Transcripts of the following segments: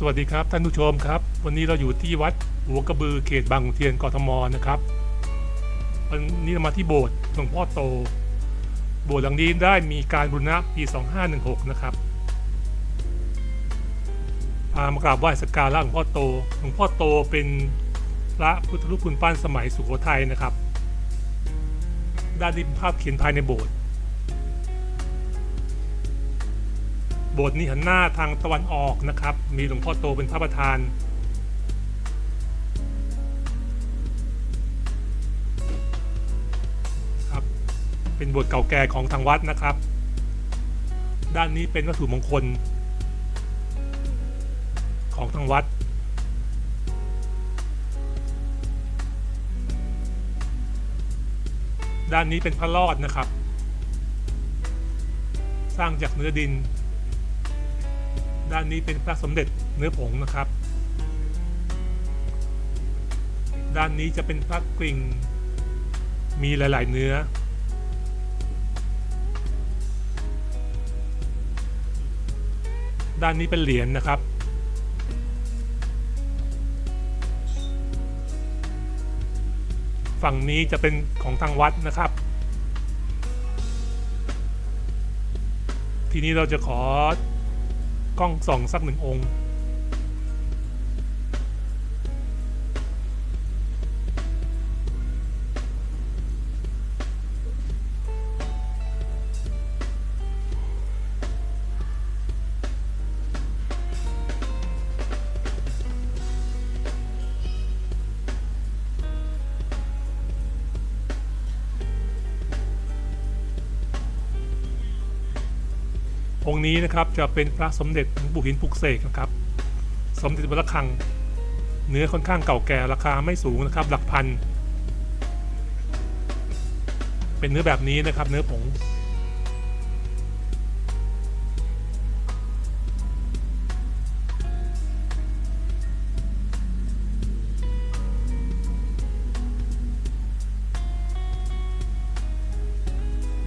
สวัสดีครับท่านผู้ชมครับ วันนี้เราอยู่ที่วัดหัวกระบือเขตบางขุนเทียนกทมนะครับ วันนี้เรามาที่โบสถ์หลวงพ่อโต โบสถ์หลังนี้ได้มีการบูรณะปี 2516 นะครับพามากราบไหว้สักการะหลวงพ่อโต หลวงพ่อโตเป็นพระพุทธรูปคุณปั้นสมัยสุโขทัยนะครับ ด้านนี้เป็นภาพเขียนภายในโบสถ์ โบสถ์นี้หันหน้าทางตะวันออกนะครับ มีหลวงพ่อโตเป็นพระประธาน ครับ เป็นโบสถ์เก่าแก่ของทางวัดนะครับ ด้านนี้เป็นวัตถุมงคล ของทางวัดด้านนี้เป็นพระรอดนะครับ สร้างจากเนื้อดิน ด้านนี้เป็นพระสมเด็จเนื้อผงนะครับ ด้านนี้จะเป็นพระกริ่งมีหลาย ๆ เนื้อ ด้านนี้เป็นเหรียญนะครับ ฝั่งนี้จะเป็นของทางวัดนะครับ ทีนี้เราจะขอ กล้องส่องสักหนึ่งองค์ องค์นี้นะครับจะเป็นพระสมเด็จหลวงปู่หินปลุกเสกนะครับ สมเด็จวัดระฆัง เนื้อค่อนข้างเก่าแก่ราคาไม่สูงนะครับ หลักพัน เป็นเนื้อแบบนี้นะครับ เนื้อผง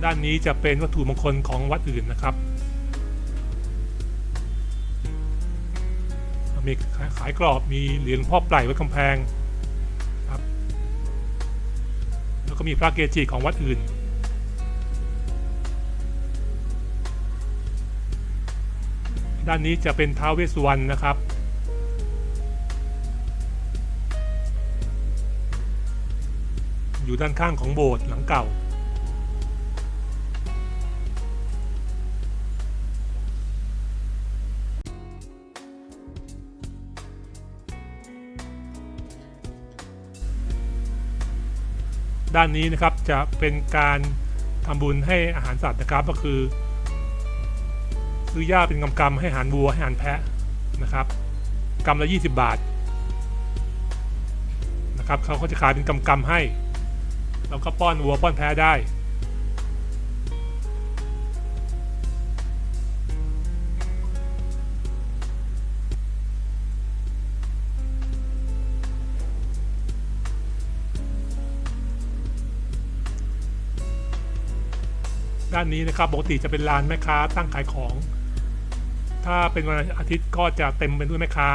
ด้านนี้จะเป็นวัตถุมงคลของวัดอื่นนะครับ มีขายกรอบมีเหรียญพ่อปล่อยไว้กำแพงครับแล้วก็มีพระเกจิของวัดอื่น ด้านนี้จะเป็นท้าวเวสสุวรรณนะครับอยู่ด้านข้างของโบสถ์หลังเก่า ด้านนี้นะครับจะเป็นการทำบุญให้อาหารสัตว์นะครับก็คือ ซื้อหญ้าเป็นกำกำให้อาหารวัวให้อาหารแพะนะครับกำละ 20 บาทนะครับเขาก็จะขายเป็นกำกำให้ แล้วก็ป้อนวัวป้อนแพะได้ ด้านนี้นะครับปกติจะเป็นลานแม่ค้าตั้งขายของ ถ้าเป็นวันอาทิตย์ก็จะเต็มไปด้วยแม่ค้า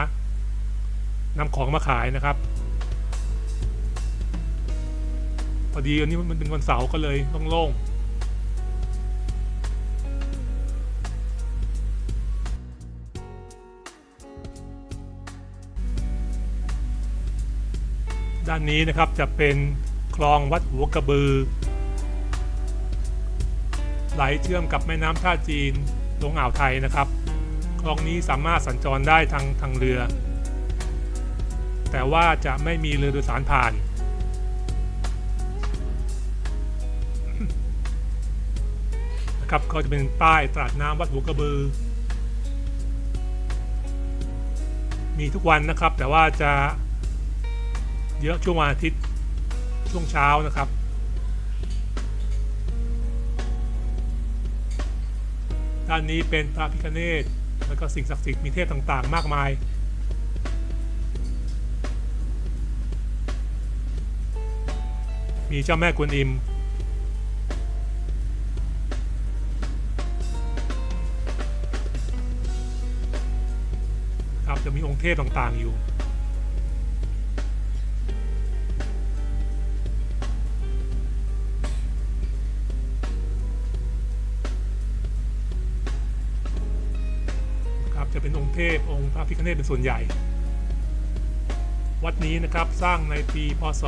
นำของมาขายนะครับพอดีวันนี้มันเป็นวันเสาร์ก็เลยโล่งๆด้านนี้นะครับจะเป็นคลองวัดหัวกระบือ ไหลเชื่อมกับแม่น้ำท่าจีนลงอ่าวไทยนะครับคลองนี้สามารถสัญจรได้ทางทางเรือ แต่ว่าจะไม่มีเรือโดยสารผ่าน นะครับก็จะเป็นป้ายตลาดน้ำวัดหัวกระบือ มีทุกวันนะครับแต่ว่าจะเยอะช่วงวันอาทิตย์ช่วงเช้านะครับ ด้านนี้เป็นพระพิฆเนศแล้วก็สิ่งศักดิ์สิทธิ์มีเทพต่างๆ มากมาย มีเจ้าแม่กวนอิม ครับนะครับจะมีองค์เทพต่างๆอยู่ เป็นองค์เทพองค์พระพิฆเนศเป็นส่วนใหญ่ วัดนี้นะครับสร้างในปีพศ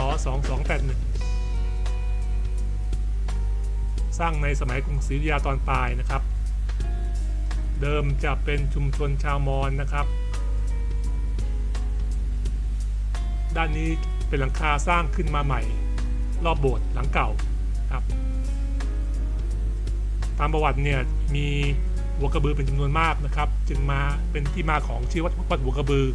2281 สร้างในสมัยกรุงศรีอยุธยาตอนปลายนะครับ เดิมจะเป็นชุมชนชาวมอญนะครับ ด้านนี้เป็นหลังคาสร้างขึ้นมาใหม่ รอบโบสถ์หลังเก่าครับ ตามประวัติเนี่ยมี หัวกระบือเป็นจำนวนมากนะครับ จึงมาเป็นที่มาของชื่อวัดวัดหัวกระบือ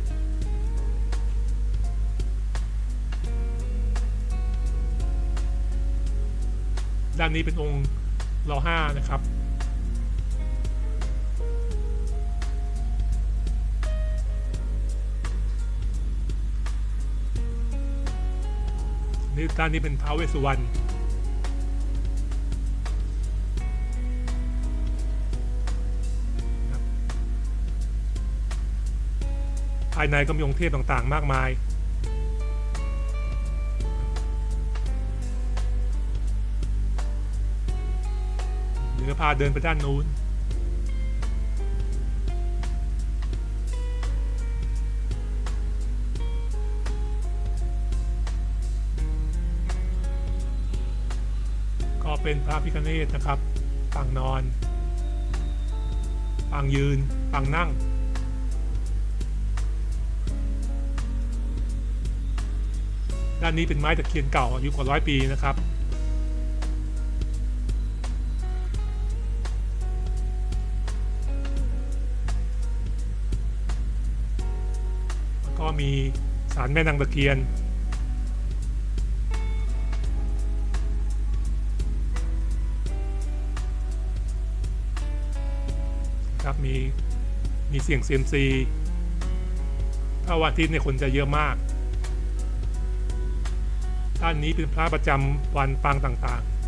ด้านนี้เป็นองค์รอห้านะครับนี่ด้านนี้เป็นท้าวเวสสุวรรณายในก็มีองค์เทพต่างๆ มากมาย เดี๋ยวพาเดินไปด้านนู้น ก็เป็นพระพิฆเนศนะครับปางนอนปางยืนปางนั่ง ด้านนี้เป็นไม้ตะเคียนเก่าอายุกว่าร้อยปีนะครับ แล้วก็มีสารแม่นางตะเคียนครับมีมีเสียงเซียมซีถ้าวันอาทิตย์เนี่ยคนจะเยอะมาก ด้านนี้เป็นพระประจำวันปางต่างๆ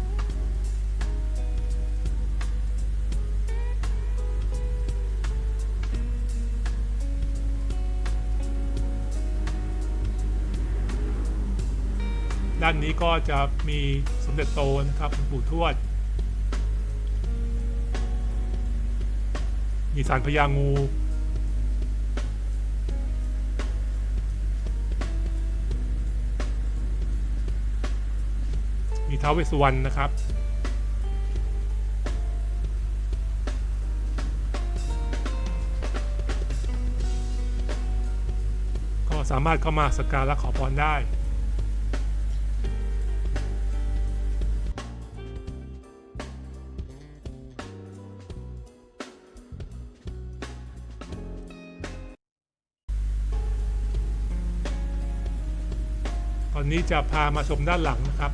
ด้านนี้ก็จะมีสมเด็จโตนะครับหลวงปู่ทวด มีสารพญางู มีท้าวเวสสุวรรณนะครับ ก็สามารถเข้ามาสักการะขอพรได้ตอนนี้จะพามาชมด้านหลังนะครับ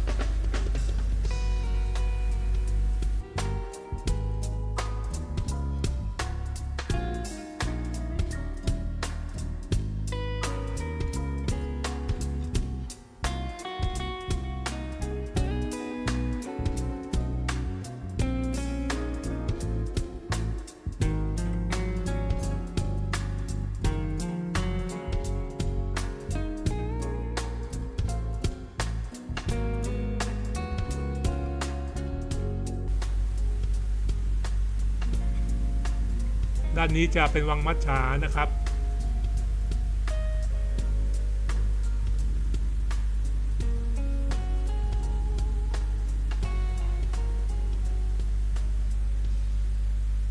ด้านนี้จะเป็นวังมัจฉานะครับ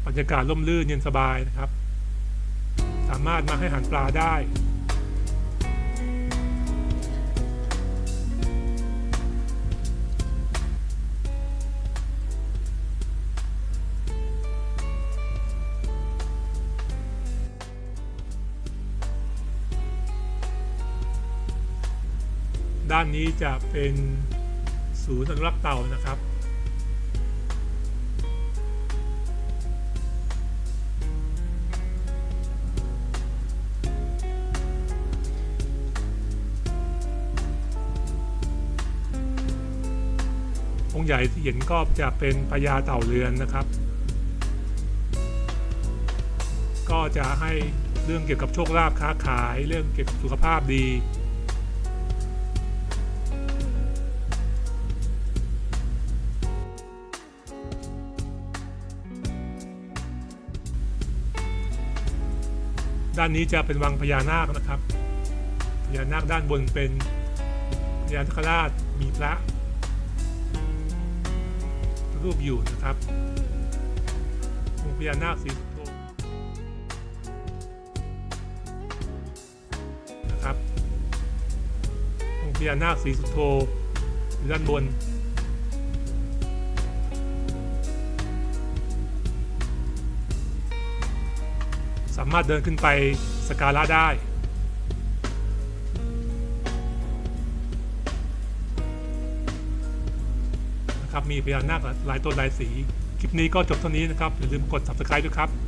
บรรยากาศร่มรื่นเย็นสบายนะครับ สามารถมาให้อาหารปลาได้ ด้านนี้จะเป็นศูนย์อนุรักษ์เต่านะครับ องค์ใหญ่ที่เห็นก็จะเป็นพญาเต่าเรือนนะครับ ก็จะให้เรื่องเกี่ยวกับโชคลาภค้าขาย เรื่องเกี่ยวกับสุขภาพดี ด้านนี้จะเป็นวังพญานาคนะครับพญานาคด้านบนเป็นพญานาคราชมีพระรูปอยู่นะครับองค์พญานาคสีสุโธนะครับองค์พญานาคสีสุโธอยู่ด้านบนามารถเดินขึ้นไปสการะได้ นะครับมีพญานาคหลายตัวหลายสี คลิปนี้ก็จบเท่านี้นะครับ อย่าลืมกด subscribe ด้วยครับ